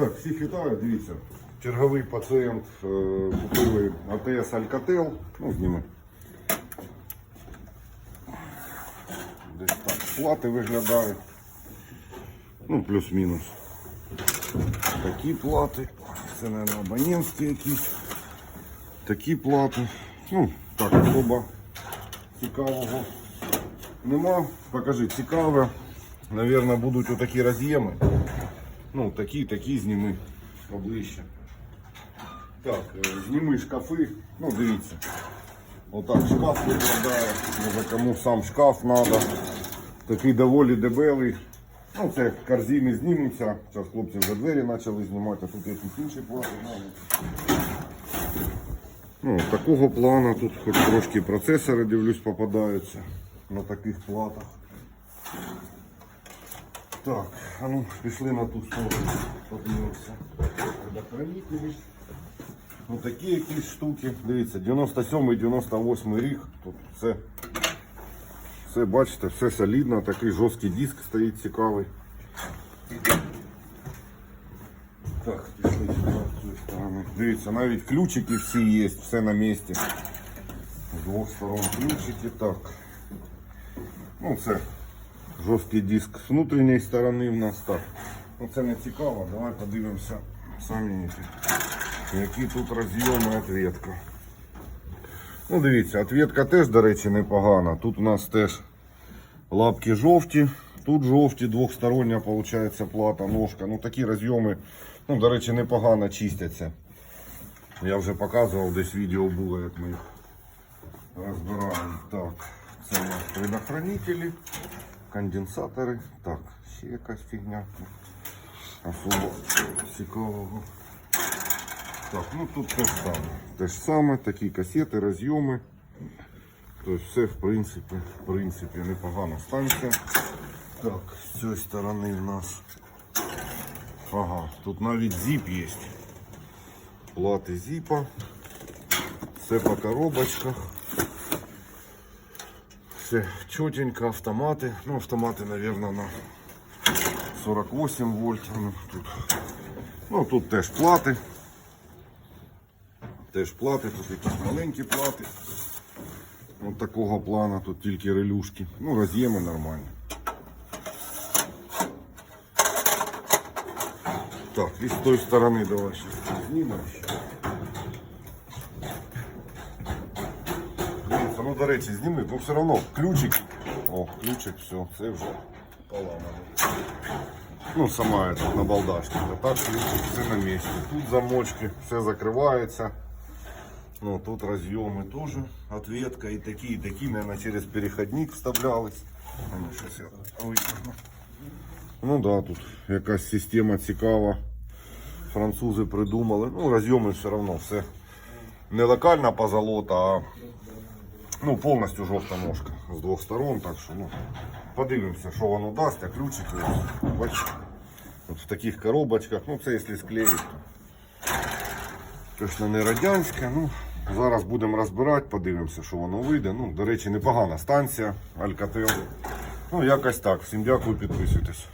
Так, всіх вітаю, дивіться. Черговий пацієнт е, купили АТС Alcatel. Ну, зніми. Десь так плати виглядають. Ну, плюс-мінус. Такі плати. Це, мабуть, абонентські якісь. Такі плати. Ну, так, особа цікавого. Нема. Покажи, цікаве. Наверное, будуть отакі роз'єми. Ну, такі, такі зніми поближче. Так, е, зніми шкафи. Ну, дивіться. Отак шкаф виглядає. Може кому сам шкаф треба. Такий доволі дебелий. Ну, це корзини знімуться. Зараз хлопці вже двері почали знімати, а тут якісь інші плати. Ну, такого плану тут хоч трошки процесори, дивлюсь, попадаються на таких платах. Так, а ну пішли на ту сторону, подивимося. Предохранителі. Ну такі якісь штуки. Дивіться, 97-98 рік. Тут все, все, бачите, все солідно, такий жорсткий диск стоїть цікавий. Так, пішли сюди, з цієї сторони. Дивіться, навіть ключики всі є, все на місці. З двох сторон ключики, так. Ну це жорсткий диск з внутрішньої сторони в нас так. Ну це не цікаво, давай подивимося самі які, які тут розйоми ответка. Ну дивіться, ответка теж, до речі, непогана. Тут у нас теж лапки жовті, тут жовті, двохстороння виходить плата, ножка. Ну такі розйоми, ну, до речі, непогано чистяться. Я вже показував, десь відео було, як ми їх розбираємо. Так, це у нас предохранителі, конденсатори. Так, ще якась фігня. Особо цікавого. Так, ну тут те ж саме. Те ж саме, такі касети, розйоми. Тобто все в принципі, в принципі непогана станція. Так, з цієї сторони в нас. Ага, тут навіть зіп є. Плати зіпа. Все по коробочках. Все чотенько, автомати. Ну, автомати, наверное, на 48 вольт. Ну, тут, ну, тут теж плати. Теж плати, тут якісь маленькі плати. Ось такого плана, тут тільки релюшки. Ну, роз'єми нормальні. Так, і з тої сторони давай ще ну до речі, зніми, ну все одно ключик. О, ключик, все, це вже поламано. Ну, сама это, на балдашке. А так ключик все на місці. Тут замочки, все закривається. Ну, тут розйоми теж, ответка і такі, і такі, наверное, через переходник вставлялись. Ну, щас я витягну. Ну да, тут якась система цікава. Французи придумали. Ну, розйоми все одно все не локальна позолота, а ну, повністю жовта ножка з двох сторон. Так що ну, подивимося, що воно дасть, а ключики бачите. От в таких коробочках, ну це якщо склеїть, то точно не радянське. Ну, зараз будемо розбирати, подивимося, що воно вийде. Ну, до речі, непогана станція Alcatel. Ну, якось так. Всім дякую, підписуйтесь.